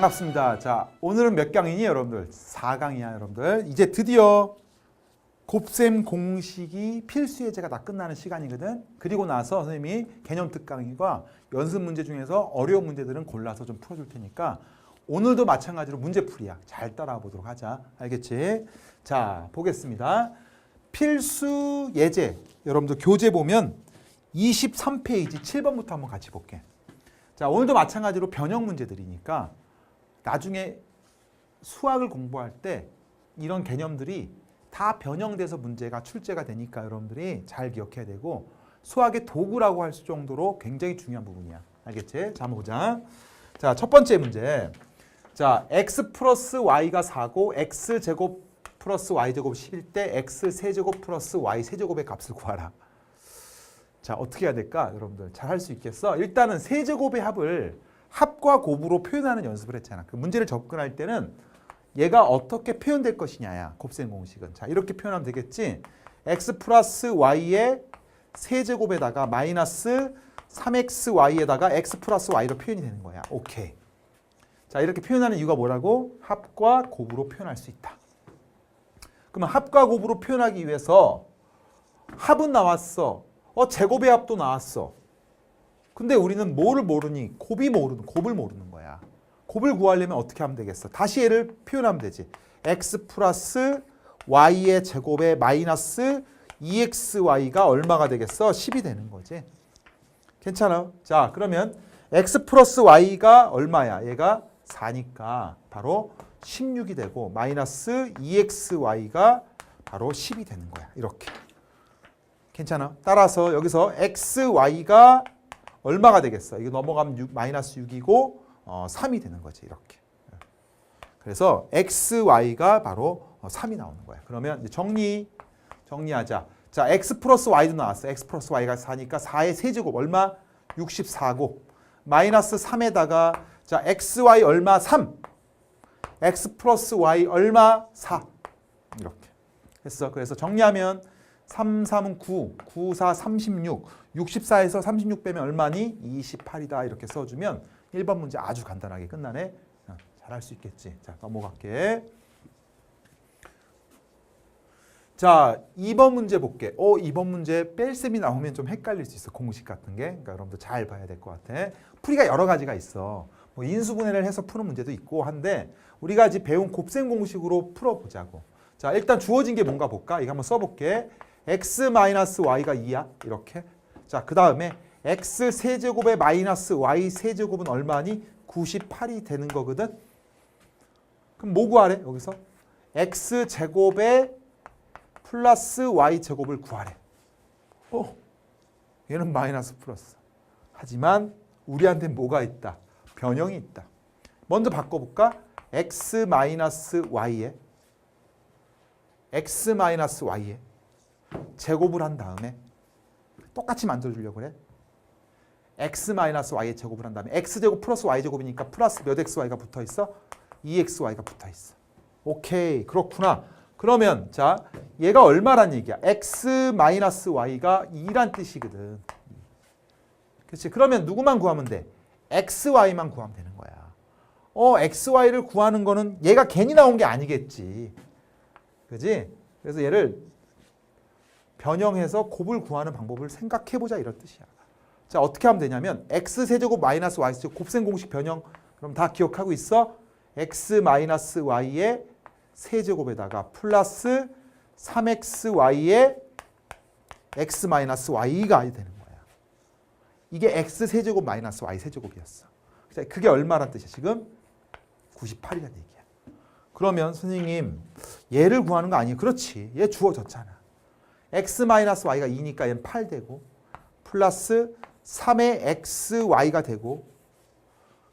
반갑습니다. 자, 오늘은 몇 강이니 여러분들? 4강이야, 여러분들. 이제 드디어 곱셈 공식이 필수 예제가 다 끝나는 시간이거든. 그리고 나서 선생님이 개념 특강과 연습 문제 중에서 어려운 문제들은 골라서 좀 풀어 줄 테니까 오늘도 마찬가지로 문제풀이야. 잘 따라와 보도록 하자. 알겠지? 자, 보겠습니다. 필수 예제. 여러분들 교재 보면 23페이지 7번부터 한번 같이 볼게. 자, 오늘도 마찬가지로 변형 문제들이니까 나중에 수학을 공부할 때 이런 개념들이 다 변형돼서 문제가 출제가 되니까 여러분들이 잘 기억해야 되고 수학의 도구라고 할 정도로 굉장히 중요한 부분이야. 알겠지? 자, 한번 보자. 자, 첫 번째 문제. 자, x 플러스 y가 4고 x 제곱 플러스 y 제곱 10일 때 x 세제곱 플러스 y 세제곱의 값을 구하라. 자, 어떻게 해야 될까? 여러분들 잘 할 수 있겠어? 일단은 세제곱의 합을 합과 곱으로 표현하는 연습을 했잖아. 그 문제를 접근할 때는 얘가 어떻게 표현될 것이냐야. 곱셈 공식은. 자, 이렇게 표현하면 되겠지. x 플러스 y의 세제곱에다가 마이너스 3xy에다가 x 플러스 y로 표현이 되는 거야. 오케이. 자, 이렇게 표현하는 이유가 뭐라고? 합과 곱으로 표현할 수 있다. 그러면 합과 곱으로 표현하기 위해서 합은 나왔어. 어, 제곱의 합도 나왔어. 근데 우리는 뭐를 모르니? 곱이 모르는, 곱을 모르는 거야. 곱을 구하려면 어떻게 하면 되겠어? 다시 얘를 표현하면 되지. x 플러스 y의 제곱에 마이너스 2xy가 얼마가 되겠어? 10이 되는 거지. 괜찮아? 자, 그러면 x 플러스 y가 얼마야? 얘가 4니까 바로 16이 되고 마이너스 2xy가 바로 10이 되는 거야. 이렇게. 괜찮아? 따라서 여기서 xy가 얼마가 되겠어? 이거 넘어가면 6, 마이너스 6이고 어, 3이 되는 거지 이렇게. 그래서 xy가 바로 어, 3이 나오는 거야. 그러면 정리 정리하자. 자, x 플러스 y도 나왔어. x 플러스 y가 4니까 4의 세제곱 얼마? 64곱. 마이너스 3에다가 자, xy 얼마? 3. x 플러스 y 얼마? 4. 이렇게. 했어. 그래서 정리하면 3, 3은 9, 9, 4, 36, 64에서 36 빼면 얼마니? 28이다 이렇게 써주면 1번 문제 아주 간단하게 끝나네. 어, 잘할 수 있겠지. 자 넘어갈게. 자 2번 문제 볼게. 어 2번 문제 뺄셈이 나오면 좀 헷갈릴 수 있어. 공식 같은 게. 그러니까 여러분들 잘 봐야 될 것 같아. 풀이가 여러 가지가 있어. 뭐 인수분해를 해서 푸는 문제도 있고 한데 우리가 아직 배운 곱셈 공식으로 풀어보자고. 자 일단 주어진 게 뭔가 볼까? 이거 한번 써볼게. X-y가 2야. 이렇게. 자, 그 다음에 x 세제곱에 마이너스 y 세제곱은 얼마니? 98이 되는 거거든. 그럼 뭐 구하래? 여기서 x 제곱에 플러스 y 제곱을 구하래. 어, 얘는 마이너스 플러스. 하지만 우리한테 뭐가 있다? 변형이 있다. 먼저 바꿔볼까? x 마이너스 y에 x 마이너스 y에 제곱을 한 다음에 똑같이 만들어주려고 그래. x 마이너스 y의 제곱을 한 다음에 x 제곱 플러스 y 제곱이니까 플러스 몇 xy가 붙어 있어? 2xy가 붙어 있어. 오케이 그렇구나. 그러면 자 얘가 얼마란 얘기야? x 마이너스 y가 2란 뜻이거든. 그렇지? 그러면 누구만 구하면 돼? xy만 구하면 되는 거야. 어 xy를 구하는 거는 얘가 괜히 나온 게 아니겠지. 그지? 그래서 얘를 변형해서 곱을 구하는 방법을 생각해보자 이런 뜻이야. 자 어떻게 하면 되냐면 x 세제곱 마이너스 y 세제곱 곱셈 공식 변형 그럼 다 기억하고 있어? x 마이너스 y의 세제곱에다가 플러스 3xy의 x 마이너스 y가 되는 거야. 이게 x 세제곱 마이너스 y 세제곱이었어. 자, 그게 얼마란 뜻이야 지금? 98이라는 얘기야. 그러면 선생님 얘를 구하는 거 아니에요? 그렇지. 얘 주어졌잖아. X-y가 2니까 얘는 8 되고 플러스 3의 xy가 되고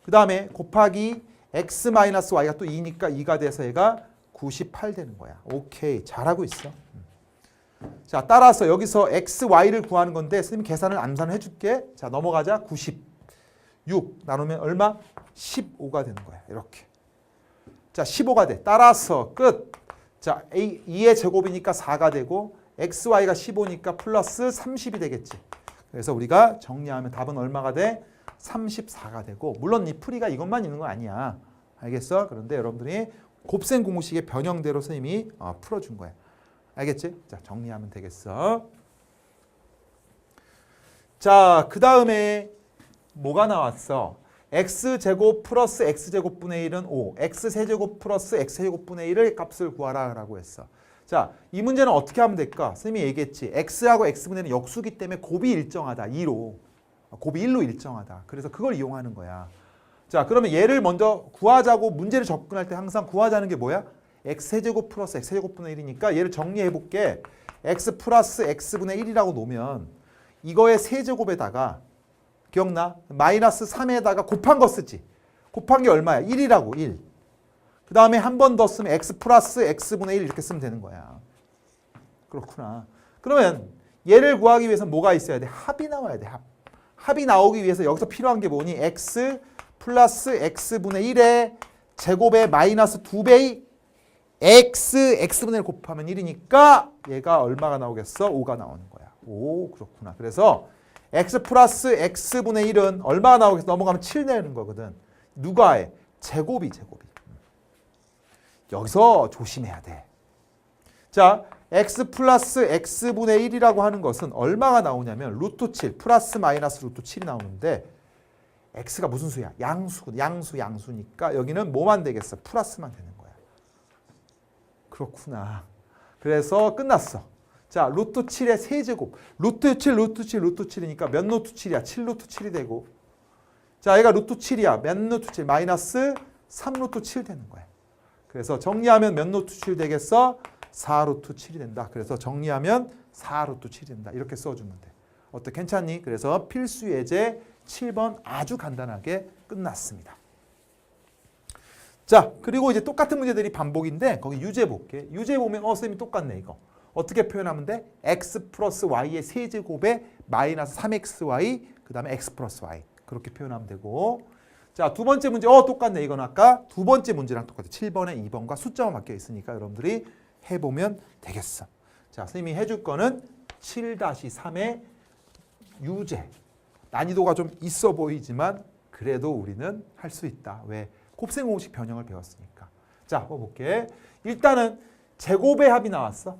그 다음에 곱하기 x-y가 또 2니까 2가 돼서 얘가 98 되는 거야. 오케이. 잘하고 있어. 자, 따라서 여기서 xy를 구하는 건데 선생님 계산을 암산을 해줄게. 자, 넘어가자. 96 나누면 얼마? 15가 되는 거야. 이렇게. 자, 15가 돼. 따라서 끝. 자, a 2의 제곱이니까 4가 되고 xy가 15니까 플러스 30이 되겠지. 그래서 우리가 정리하면 답은 얼마가 돼? 34가 되고 물론 이 풀이가 이것만 있는 거 아니야. 알겠어? 그런데 여러분들이 곱셈 공식의 변형대로 선생님이 어, 풀어준 거야. 알겠지? 자 정리하면 되겠어. 자, 그 다음에 뭐가 나왔어? x제곱 플러스 x제곱분의 1은 5, x세제곱 플러스 x제곱분의 1의 값을 구하라 라고 했어. 자, 이 문제는 어떻게 하면 될까? 선생님이 얘기했지. x하고 x분의 1은 역수기 때문에 곱이 일정하다. 2로. 곱이 1로 일정하다. 그래서 그걸 이용하는 거야. 자, 그러면 얘를 먼저 구하자고 문제를 접근할 때 항상 구하자는 게 뭐야? x세제곱 플러스 x세제곱분의 1이니까 얘를 정리해 볼게. x 플러스 x분의 1이라고 놓으면 이거의 세제곱에다가 기억나? 마이너스 3에다가 곱한 거 쓰지. 곱한 게 얼마야? 1이라고 1. 그 다음에 한 번 더 쓰면 x 플러스 x분의 1 이렇게 쓰면 되는 거야. 그렇구나. 그러면 얘를 구하기 위해서 뭐가 있어야 돼? 합이 나와야 돼. 합. 합이 나오기 위해서 여기서 필요한 게 뭐니? x 플러스 x분의 1의 제곱의 마이너스 2배의 x, x분의 1 곱하면 1이니까 얘가 얼마가 나오겠어? 5가 나오는 거야. 오, 그렇구나. 그래서 x 플러스 x분의 1은 얼마가 나오겠어? 넘어가면 7 내는 거거든. 누가 해? 제곱이 제곱이. 여기서 조심해야 돼. 자, x 플러스 x분의 1이라고 하는 것은 얼마가 나오냐면 루트 7 플러스 마이너스 루트 7이 나오는데 x가 무슨 수야? 양수, 양수, 양수니까 여기는 뭐만 되겠어? 플러스만 되는 거야. 그렇구나. 그래서 끝났어. 자, 루트 7의 세제곱. 루트 7, 루트 7, 루트 7이니까 몇 루트 7이야? 7 루트 7이 되고. 자, 얘가 루트 7이야. 몇 루트 7? 마이너스 3 루트 7 되는 거야. 그래서 정리하면 몇 루트 7 되겠어? 4 루트 7이 된다. 그래서 정리하면 4 루트 7이 된다. 이렇게 써주면 돼. 어때? 괜찮니? 그래서 필수 예제 7번 아주 간단하게 끝났습니다. 자, 그리고 이제 똑같은 문제들이 반복인데 거기 유제 볼게. 유제 보면 어, 쌤이 똑같네 이거. 어떻게 표현하면 돼? x 플러스 y의 세제곱에 마이너스 3xy 그 다음에 x 플러스 y 그렇게 표현하면 되고 자, 두 번째 문제 어 똑같네 이건 아까 두 번째 문제랑 똑같아. 7번에 2번과 숫자만 바뀌어 있으니까 여러분들이 해보면 되겠어. 자, 선생님이 해줄 거는 7-3의 유제. 난이도가 좀 있어 보이지만 그래도 우리는 할 수 있다. 왜? 곱셈 공식 변형을 배웠으니까. 자, 한번 볼게. 일단은 제곱의 합이 나왔어.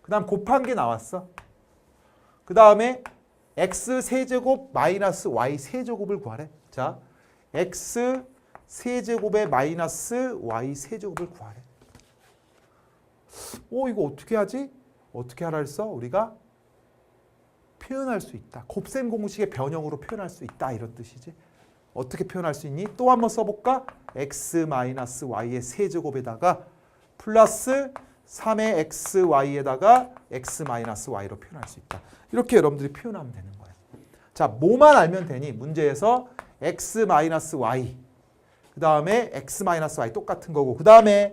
그 다음 곱한 게 나왔어. 그 다음에 x 세제곱 마이너스 y 세제곱을 구하래. 자, x 세제곱의 마이너스 y 세제곱을 구하래. 오, 이거 어떻게 하지? 어떻게 하라 했어? 우리가 표현할 수 있다. 곱셈 공식의 변형으로 표현할 수 있다. 이런 뜻이지. 어떻게 표현할 수 있니? 또 한번 써볼까? x 마이너스 y의 세제곱에다가 플러스 3의 xy에다가 x 마이너스 y로 표현할 수 있다. 이렇게 여러분들이 표현하면 되는 거예요. 자, 뭐만 알면 되니? 문제에서 x 마이너스 y 그 다음에 x 마이너스 y 똑같은 거고 그 다음에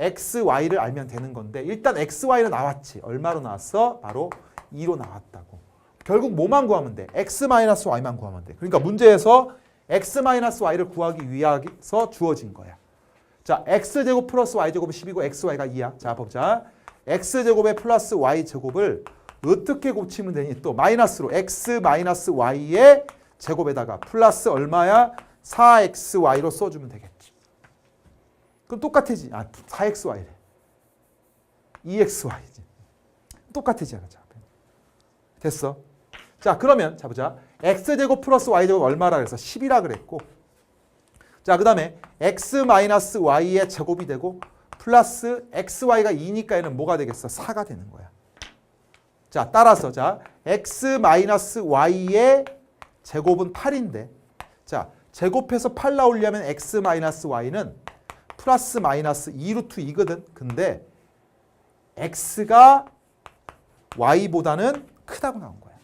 x, y를 알면 되는 건데 일단 x, y는 나왔지. 얼마로 나왔어? 바로 2로 나왔다고. 결국 뭐만 구하면 돼? x 마이너스 y만 구하면 돼. 그러니까 문제에서 x 마이너스 y를 구하기 위해서 주어진 거야. 자, x제곱 플러스 y제곱은 10이고 xy가 2야. 자, 보자. x제곱에 플러스 y제곱을 어떻게 고치면 되니? 또 마이너스로 x 마이너스 y의 제곱에다가 플러스 얼마야? 4xy로 써주면 되겠지. 그럼 똑같아지. 아, 4xy래. 2xy지. 똑같아지. 자, 됐어. 자, 그러면 자 보자. x제곱 플러스 y제곱 얼마라 그래서 10이라 그랬고 자, 그 다음에 x 마이너스 y의 제곱이 되고 플러스 xy가 2니까 얘는 뭐가 되겠어? 4가 되는 거야. 자, 따라서 자, x 마이너스 y의 제곱은 8인데 자, 제곱해서 8 나오려면 x 마이너스 y는 플러스 마이너스 2루트 2거든. 근데 x가 y보다는 크다고 나온 거야.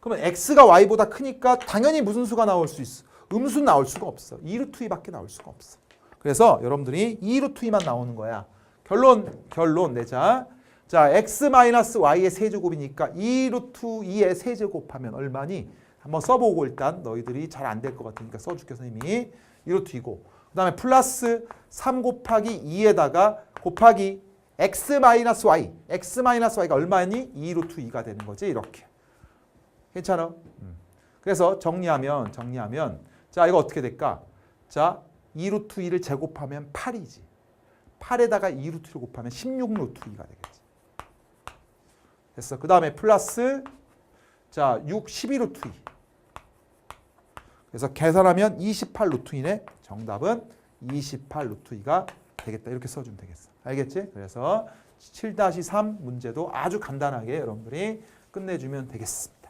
그러면 x가 y보다 크니까 당연히 무슨 수가 나올 수 있어? 음수 나올 수가 없어. 2루트 2밖에 나올 수가 없어. 그래서 여러분들이 2루트 2만 나오는 거야. 결론 결론 내자. 자, x-y의 세제곱이니까 2루트 2의 세제곱하면 얼마니? 한번 써보고 일단 너희들이 잘 안 될 것 같으니까 써줄게 선생님이 2루트 2고 그 다음에 플러스 3 곱하기 2에다가 곱하기 x-y x-y가 얼마니? 2루트 2가 되는 거지 이렇게 괜찮아? 음. 그래서 정리하면 정리하면 자 이거 어떻게 될까? 자 2루트 2를 제곱하면 8이지. 8에다가 2루트를 곱하면 16루트 2가 되겠지. 됐어. 그 다음에 플러스 자, 6, 12루트 2. 그래서 계산하면 28루트 2네. 정답은 28루트 2가 되겠다. 이렇게 써주면 되겠어. 알겠지? 그래서 7-3 문제도 아주 간단하게 여러분들이 끝내주면 되겠습니다.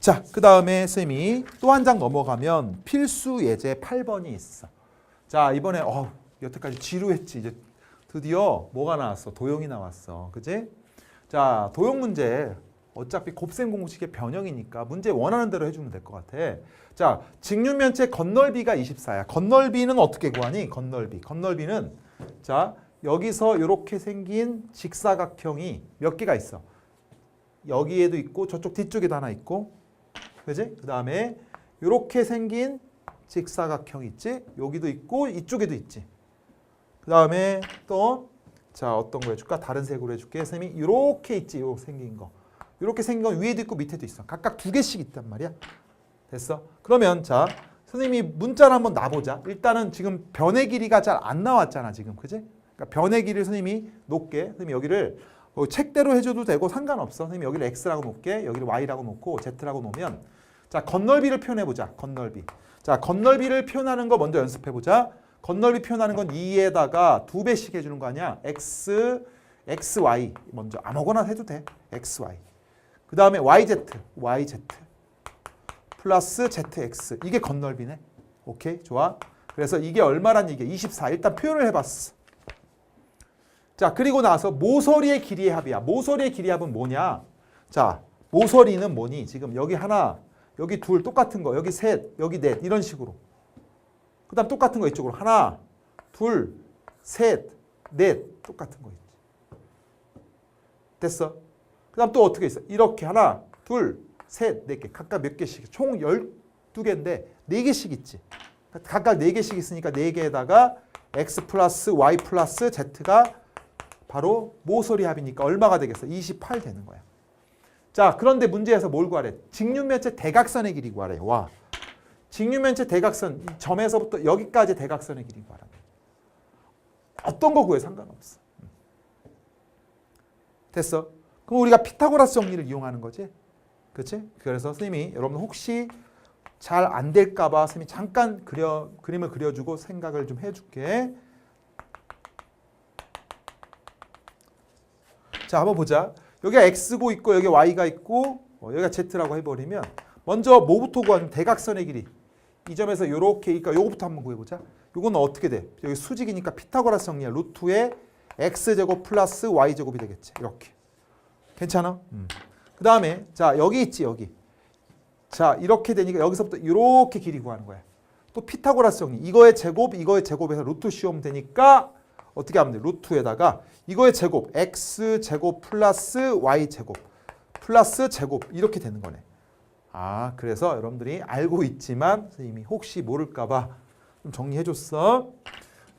자, 그 다음에 쌤이 또 한 장 넘어가면 필수 예제 8번이 있어. 자, 이번에 어 여태까지 지루했지. 이제 드디어 뭐가 나왔어? 도형이 나왔어. 그지? 자, 도형 문제 어차피 곱셈 공식의 변형이니까 문제 원하는 대로 해주면 될 것 같아. 자, 직육면체 건널비가 24야. 건널비는 어떻게 구하니? 건널비. 건널비는 자, 여기서 이렇게 생긴 직사각형이 몇 개가 있어? 여기에도 있고 저쪽 뒤쪽에도 하나 있고 그지? 그 다음에 이렇게 생긴 직사각형 있지? 여기도 있고 이쪽에도 있지. 그 다음에 또 자 어떤 거 해줄까? 다른 색으로 해줄게. 선생님이 이렇게 있지? 요 생긴 거. 이렇게 생긴 건 위에도 있고 밑에도 있어. 각각 두 개씩 있단 말이야. 됐어? 그러면 자 선생님이 문자를 한번 놔보자. 일단은 지금 변의 길이가 잘 안 나왔잖아 지금 그지? 그러니까 변의 길이를 선생님이 놓게. 선생님이 여기를 뭐 책대로 해줘도 되고 상관없어. 선생님이 여기를 x라고 놓게. 여기를 y라고 놓고 z라고 놓으면 자 건널비를 표현해보자. 건널비. 자 건널비를 표현하는 거 먼저 연습해보자. 건널비 표현하는 건 2에다가 두 배씩 해주는 거 아니야? x, xy 먼저 아무거나 해도 돼. xy. 그 다음에 yz, yz 플러스 zx 이게 건널비네. 오케이 좋아. 그래서 이게 얼마란 얘기야? 24. 일단 표현을 해봤어. 자 그리고 나서 모서리의 길이의 합이야. 모서리의 길이의 합은 뭐냐? 자 모서리는 뭐니? 지금 여기 하나, 여기 둘 똑같은 거, 여기 셋, 여기 넷 이런 식으로. 그 다음 똑같은 거 이쪽으로 하나, 둘, 셋, 넷 똑같은 거 있지. 됐어? 그 다음 또 어떻게 있어? 이렇게 하나, 둘, 셋, 네 개. 각각 몇 개씩? 총 12개인데 네 개씩 있지. 각각 네 개씩 있으니까 네 개에다가 x 플러스 y 플러스 z가 바로 모서리 합이니까 얼마가 되겠어? 28 되는 거야. 자, 그런데 문제에서 뭘 구하래? 직육면체 대각선의 길이 구하래. 와. 직육면체 대각선 이 점에서부터 여기까지 대각선의 길이 구하라. 어떤 거 구해 상관없어. 음. 됐어? 그럼 우리가 피타고라스 정리를 이용하는 거지. 그렇지? 그래서 선생님이 여러분 혹시 잘 안 될까 봐 선생님이 잠깐 그려 그림을 그려 주고 생각을 좀 해 줄게. 자, 한번 보자. 여기가 x고 있고 여기 y가 있고 어, 여기가 z라고 해 버리면 먼저 뭐부터 구하면 대각선의 길이. 이 점에서 이렇게 그러니까 요거부터 한번 구해 보자. 요거는 어떻게 돼? 여기 수직이니까 피타고라스 정리야. 루트의 x제곱 플러스 y제곱이 되겠지. 이렇게. 괜찮아? 음. 그 다음에 자 여기 있지 여기. 자 이렇게 되니까 여기서부터 이렇게 길이 구하는 거야. 또 피타고라스 정리. 이거의 제곱, 이거의 제곱에서 루트 씌우면 되니까 어떻게 하면 돼? 루트에다가 이거의 제곱 x 제곱 플러스 y 제곱 플러스 제곱 이렇게 되는 거네. 아 그래서 여러분들이 알고 있지만 선생님이 혹시 모를까 봐 좀 정리해줬어.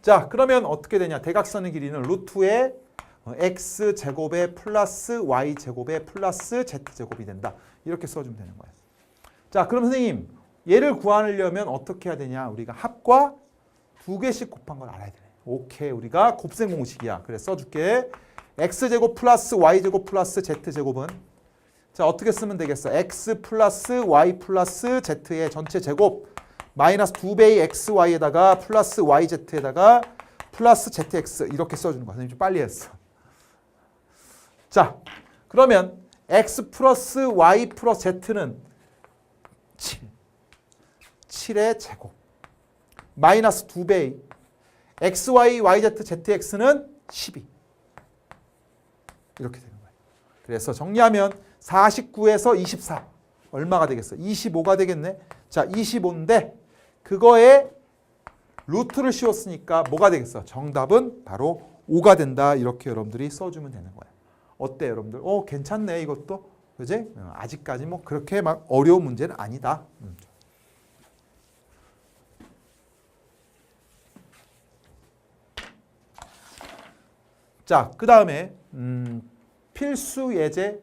자 그러면 어떻게 되냐? 대각선의 길이는 루트의 어, x 제곱에 플러스 y 제곱에 플러스 z 제곱이 된다. 이렇게 써주면 되는 거야. 자, 그럼 선생님 얘를 구하려면 어떻게 해야 되냐? 우리가 합과 두 개씩 곱한 걸 알아야 되네. 오케이, 우리가 곱셈 공식이야. 그래 써줄게. x 제곱 플러스 y 제곱 플러스 z 제곱은 자 어떻게 쓰면 되겠어? x 플러스 y 플러스 z의 전체 제곱 마이너스 두 배의 x y에다가 플러스 y z에다가 플러스 zx 이렇게 써주는 거야. 선생님 좀 빨리 했어. 자, 그러면 x 플러스 y 플러스 z는 7. 7의 제곱. 마이너스 2배. x, y, y, z, z, x는 12. 이렇게 되는 거예요. 그래서 정리하면 49에서 24. 얼마가 되겠어? 25가 되겠네. 자, 25인데 그거에 루트를 씌웠으니까 뭐가 되겠어? 정답은 바로 5가 된다. 이렇게 여러분들이 써주면 되는 거예요. 어때 여러분들? 어 괜찮네 이것도 그지? 어, 아직까지 뭐 그렇게 막 어려운 문제는 아니다. 음. 자, 그 다음에 음, 필수 예제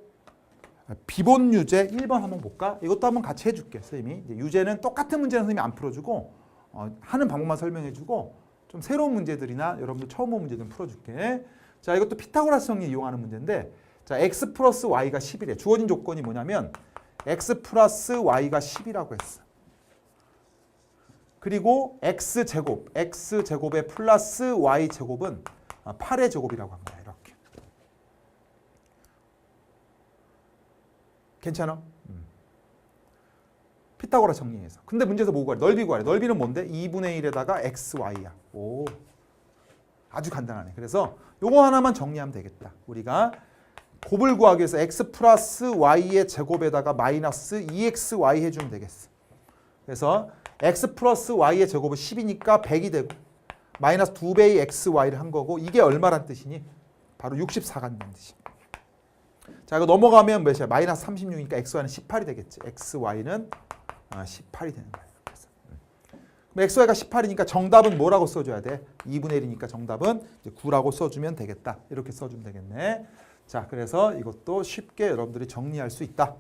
비본 유제 1번 한번 볼까? 이것도 한번 같이 해줄게 선생님이 유제는 똑같은 문제는 선생님이 안 풀어주고 어, 하는 방법만 설명해주고 좀 새로운 문제들이나 여러분들 처음 본 문제 좀 풀어줄게 자 이것도 피타고라스 정리 이용하는 문제인데 자 x 플러스 y가 10이래 주어진 조건이 뭐냐면 x 플러스 y가 10이라고 했어 그리고 x 제곱 x 제곱의 플러스 y 제곱은 8의 제곱이라고 한 거야 이렇게 괜찮아? 음. 피타고라 정리해서. 근데 문제에서 뭐 구하래? 넓이 구하래. 넓이는 뭔데? 2분의 1에다가 xy야. 오. 아주 간단하네. 그래서 요거 하나만 정리하면 되겠다. 우리가 곱을 구하기 위해서 x 플러스 y의 제곱에다가 마이너스 2xy 해주면 되겠어. 그래서 x 플러스 y의 제곱은 10이니까 100이 되고 마이너스 2배의 xy를 한 거고 이게 얼마란 뜻이니? 바로 64가 된다는 뜻이야. 자, 이거 넘어가면 몇이야? 마이너스 36이니까 xy는 18이 되겠지. xy는 아, 18이 되는 거야. Xy가 18이니까 정답은 뭐라고 써줘야 돼? 2분의 1이니까 정답은 이제 9라고 써주면 되겠다. 이렇게 써주면 되겠네. 자, 그래서 이것도 쉽게 여러분들이 정리할 수 있다.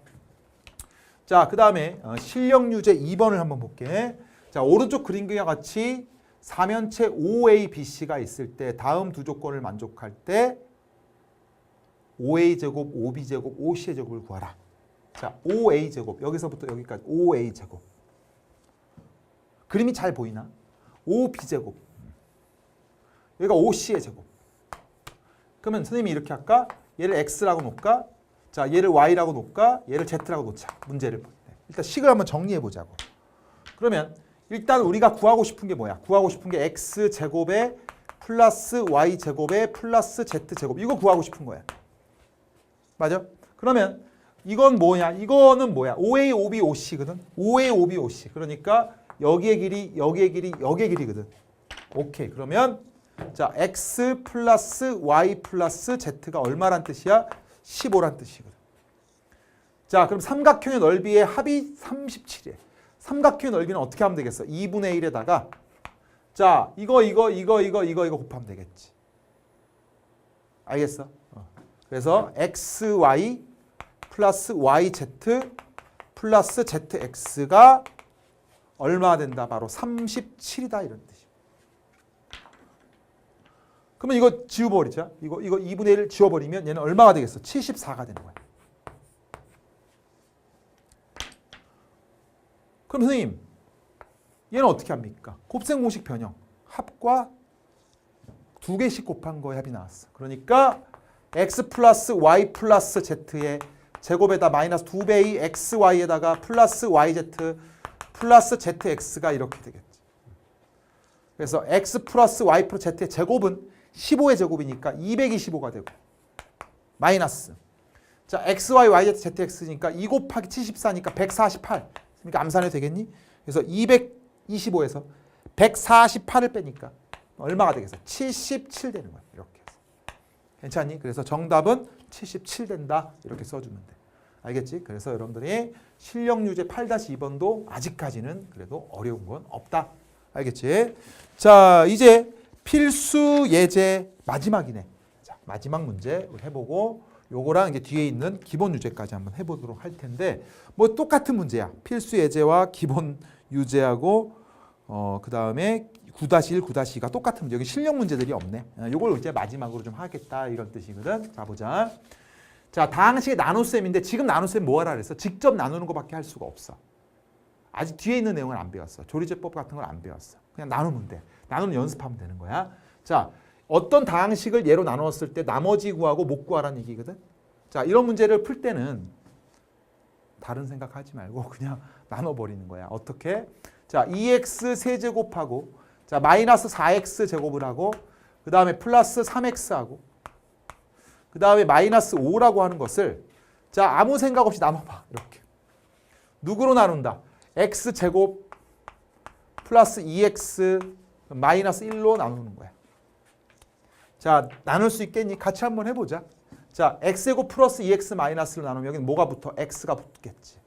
자, 그 다음에 어, 실력 유제 2번을 한번 볼게. 자, 오른쪽 그림과 같이 사면체 OABC가 있을 때 다음 두 조건을 만족할 때 5a 제곱, 5b 제곱, 5c의 제곱을 구하라. 자, 5a 제곱 여기서부터 여기까지 5a 제곱. 그림이 잘 보이나? 5b 제곱. 여기가 5c의 제곱. 그러면 선생님이 이렇게 할까? 얘를 x라고 놓을까? 자, 얘를 y라고 놓을까? 얘를 z라고 놓자. 문제를. 일단 식을 한번 정리해 보자고. 그러면 일단 우리가 구하고 싶은 게 뭐야? 구하고 싶은 게 x 제곱에 플러스 y 제곱에 플러스 z 제곱. 이거 구하고 싶은 거야. 맞아? 그러면 이건 뭐냐? 이거는 뭐야? 5A, 5B, 5C거든. 5A, 5B, 5C. 그러니까 여기의 길이, 여기의 길이, 여기의 길이거든. 오케이. 그러면 자, x 플러스 y 플러스 z가 얼마란 뜻이야? 15란 뜻이거든. 자, 그럼 삼각형의 넓이의 합이 37이에요. 삼각형의 넓이는 어떻게 하면 되겠어? 2분의 1에다가 자, 이거 이거 이거 이거 이거 이거 곱하면 되겠지. 알겠어? 어. 그래서 xy 플러스 yz 플러스 zx가 얼마 된다? 바로 37이다 이런 뜻이에요. 그러면 이거 지워버리자. 이거 이거 2분의 1을 지워버리면 얘는 얼마가 되겠어? 74가 되는 거야. 그럼 선생님, 얘는 어떻게 합니까? 곱셈 공식 변형. 합과 두 개씩 곱한 거의 합이 나왔어. 그러니까 x 플러스 y 플러스 z의 제곱에다 마이너스 2배의 xy에다가 플러스 yz 플러스 zx가 이렇게 되겠지. 그래서 x 플러스 y 플러스 z의 제곱은 15의 제곱이니까 225가 되고 마이너스 자 xy yz zx니까 2 곱하기 74니까 148 그러니까 암산해도 되겠니? 그래서 225에서 148을 빼니까 얼마가 되겠어? 77 되는 거야. 이렇게. 괜찮니? 그래서 정답은 77 된다. 이렇게 써주면 돼. 알겠지? 그래서 여러분들이 실력 유제 8-2번도 아직까지는 그래도 어려운 건 없다. 알겠지? 자, 이제 필수 예제 마지막이네. 자, 마지막 문제 해보고 요거랑 이제 뒤에 있는 기본 유제까지 한번 해보도록 할 텐데 뭐 똑같은 문제야. 필수 예제와 기본 유제하고 어, 그 다음에 9-1, 9-2가 똑같은 문제. 여기 실력 문제들이 없네. 어, 요걸 이제 마지막으로 좀 하겠다 이런 뜻이거든. 자 보자. 자 다항식의 나눗셈인데 지금 나눗셈 뭐 하라 그랬어? 직접 나누는 것밖에 할 수가 없어. 아직 뒤에 있는 내용을 안 배웠어. 조리제법 같은 걸 안 배웠어. 그냥 나누면 돼. 나누는 연습하면 되는 거야. 자 어떤 다항식을 예로 나누었을 때 나머지 구하고 못 구하라는 얘기거든. 자 이런 문제를 풀 때는 다른 생각하지 말고 그냥 나눠버리는 거야. 어떻게? 자 2x 세제곱하고 자 마이너스 4x 제곱을 하고 그 다음에 플러스 3x 하고 그 다음에 마이너스 5라고 하는 것을 자 아무 생각 없이 나눠봐. 이렇게. 누구로 나눈다? X 제곱 플러스 2x 마이너스 1로 나누는 거야. 자 나눌 수 있겠니? 같이 한번 해보자. 자 x제곱 플러스 2x 마이너스를 나누면 여기는 뭐가 붙어? X가 붙겠지.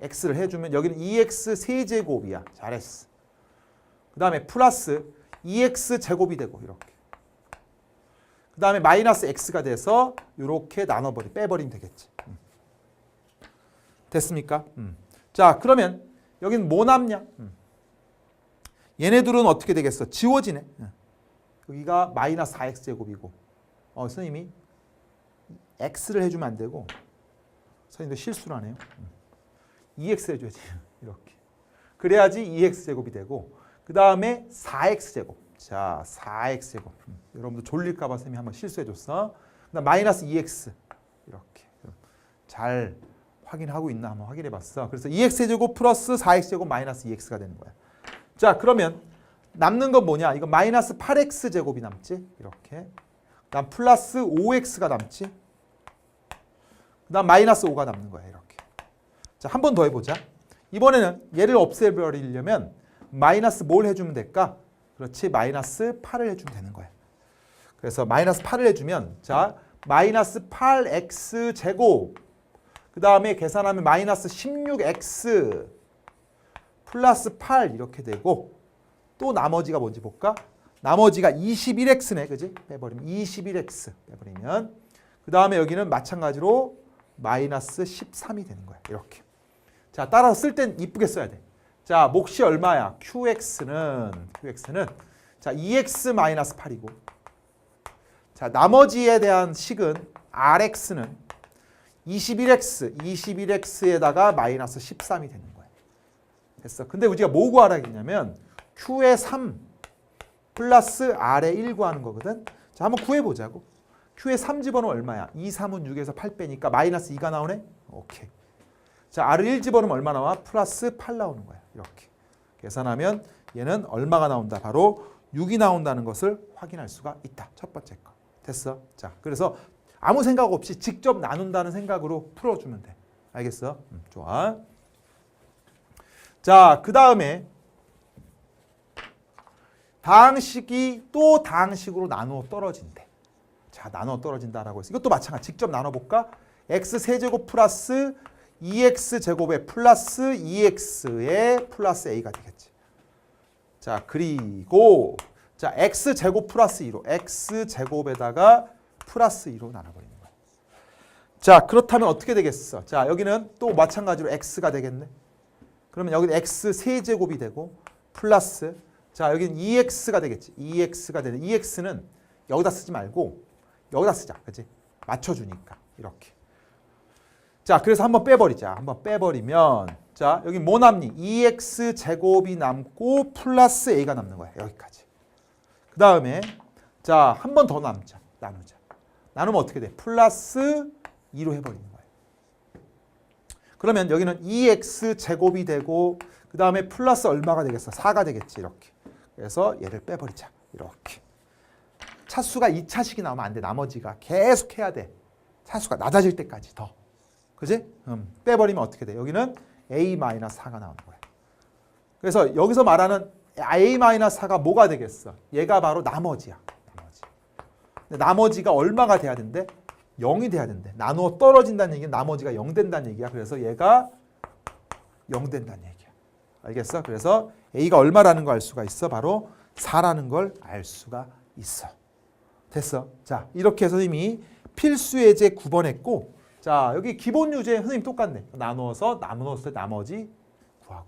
X를 해주면 여기는 2x 세제곱이야. 잘했어. 그 다음에 플러스 2x 제곱이 되고 이렇게. 그 다음에 마이너스 x가 돼서 이렇게 나눠버리, 빼버리면 되겠지. 음. 됐습니까? 음. 자 그러면 여긴 뭐 남냐? 음. 얘네들은 어떻게 되겠어? 지워지네. 음. 여기가 마이너스 4x 제곱이고 어, 선생님이 x를 해주면 안 되고 선생님도 실수를 하네요. 음. 2x 해줘야지 이렇게. 그래야지 2x 제곱이 되고 그 다음에 4x 제곱. 자 4x 제곱. 음. 여러분들 졸릴까봐 선생님이 한번 실수해줬어. 그다음 마이너스 2x 이렇게 잘 확인하고 있나 한번 확인해봤어. 그래서 2x 제곱 플러스 4x 제곱 마이너스 2x가 되는 거야. 자 그러면 남는 건 뭐냐? 이거 마이너스 8x 제곱이 남지 이렇게. 그다음 플러스 5x가 남지. 그다음 마이너스 5가 남는 거야 이렇게. 자 한 번 더 해보자. 이번에는 얘를 없애버리려면 마이너스 뭘 해주면 될까? 그렇지 마이너스 8을 해주면 되는 거야. 그래서 마이너스 8을 해주면 자 마이너스 8x 제곱 그 다음에 계산하면 마이너스 16x 플러스 8 이렇게 되고 또 나머지가 뭔지 볼까? 나머지가 21x네 그지? 빼버리면 21x 빼버리면 그 다음에 여기는 마찬가지로 마이너스 13이 되는 거야 이렇게 자 따라서 쓸 땐 이쁘게 써야 돼자 몫이 얼마야? qx는 qx는 자 2x 마이너스 8이고 자, 나머지에 대한 식은 rx는 21x, 21x에다가 마이너스 13이 되는 거예요. 됐어. 근데 우리가 뭐 구하라겠냐면 q의 3 플러스 r의 1 구하는 거거든. 자, 한번 구해보자고. q의 3 집어넣으면 얼마야? 2, 3은 6에서 8 빼니까 마이너스 2가 나오네? 오케이. 자, r을 1 집어넣으면 얼마 나와? 플러스 8 나오는 거야. 이렇게. 계산하면 얘는 얼마가 나온다? 바로 6이 나온다는 것을 확인할 수가 있다. 첫 번째 거. 됐어? 자, 그래서 아무 생각 없이 직접 나눈다는 생각으로 풀어주면 돼. 알겠어? 음, 좋아. 자, 그 다음에 다항식이 또 다항식으로 나누어 떨어진대. 자, 나누어 떨어진다라고 했어. 이것도 마찬가지. 직접 나눠볼까? x 세제곱 플러스 2x 제곱에 플러스 2x의 플러스 a가 되겠지. 자, 그리고 자, x 제곱 플러스 2로 x 제곱에다가 플러스 2로 나눠버리는 거야. 자, 그렇다면 어떻게 되겠어? 자, 여기는 또 마찬가지로 x가 되겠네. 그러면 여기는 x 세제곱이 되고 플러스 자, 여기는 2x가 되겠지. 2x가 되는 2x는 여기다 쓰지 말고 여기다 쓰자. 그렇지? 맞춰 주니까. 이렇게. 자, 그래서 한번 빼버리자. 한번 빼버리면 자, 여기 뭐 남니? 2x 제곱이 남고 플러스 a가 남는 거야. 여기까지. 그 다음에 자, 한 번 더 남자. 나누자. 나누면 어떻게 돼? 플러스 2로 해버리는 거예요. 그러면 여기는 2x 제곱이 되고 그 다음에 플러스 얼마가 되겠어? 4가 되겠지. 이렇게. 그래서 얘를 빼버리자. 이렇게. 차수가 2차식이 나오면 안 돼. 나머지가 계속 해야 돼. 차수가 낮아질 때까지 더. 그지? 음, 빼버리면 어떻게 돼? 여기는 a-4가 나오는 거야. 그래서 여기서 말하는 a-4가 뭐가 되겠어? 얘가 바로 나머지야. 나머지. 나머지가 얼마가 돼야 된대? 0이 돼야 된대. 나누어 떨어진다는 얘기는 나머지가 0 된다는 얘기야. 그래서 얘가 0 된다는 얘기야. 알겠어? 그래서 a가 얼마라는 걸 알 수가 있어. 바로 4라는 걸 알 수가 있어. 됐어. 자, 이렇게 해서 이미 필수 예제 9번 했고 자, 여기 기본 유제 선생님 똑같네. 나누어서 나누었을 때 나머지 구하고.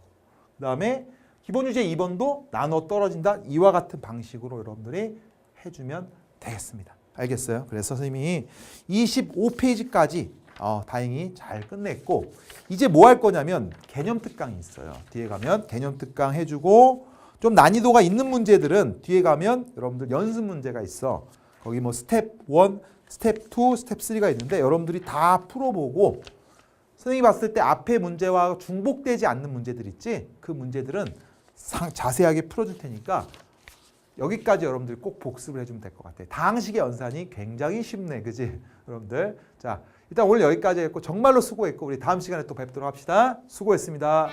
그다음에 기본 유제 2번도 나눠 떨어진다. 이와 같은 방식으로 여러분들이 해 주면 되겠습니다. 알겠어요? 그래서 선생님이 25페이지까지 어, 다행히 잘 끝냈고 이제 뭐 할 거냐면 개념 특강이 있어요. 뒤에 가면 개념 특강 해주고 좀 난이도가 있는 문제들은 뒤에 가면 여러분들 연습 문제가 있어. 거기 뭐 스텝 1, 스텝 2, 스텝 3가 있는데 여러분들이 다 풀어보고 선생님이 봤을 때 앞에 문제와 중복되지 않는 문제들 있지? 그 문제들은 상, 자세하게 풀어줄 테니까 여기까지 여러분들 꼭 복습을 해주면 될 것 같아요. 다항식의 연산이 굉장히 쉽네, 그지? 여러분들. 자, 일단 오늘 여기까지 했고 정말로 수고했고 우리 다음 시간에 또 뵙도록 합시다. 수고했습니다.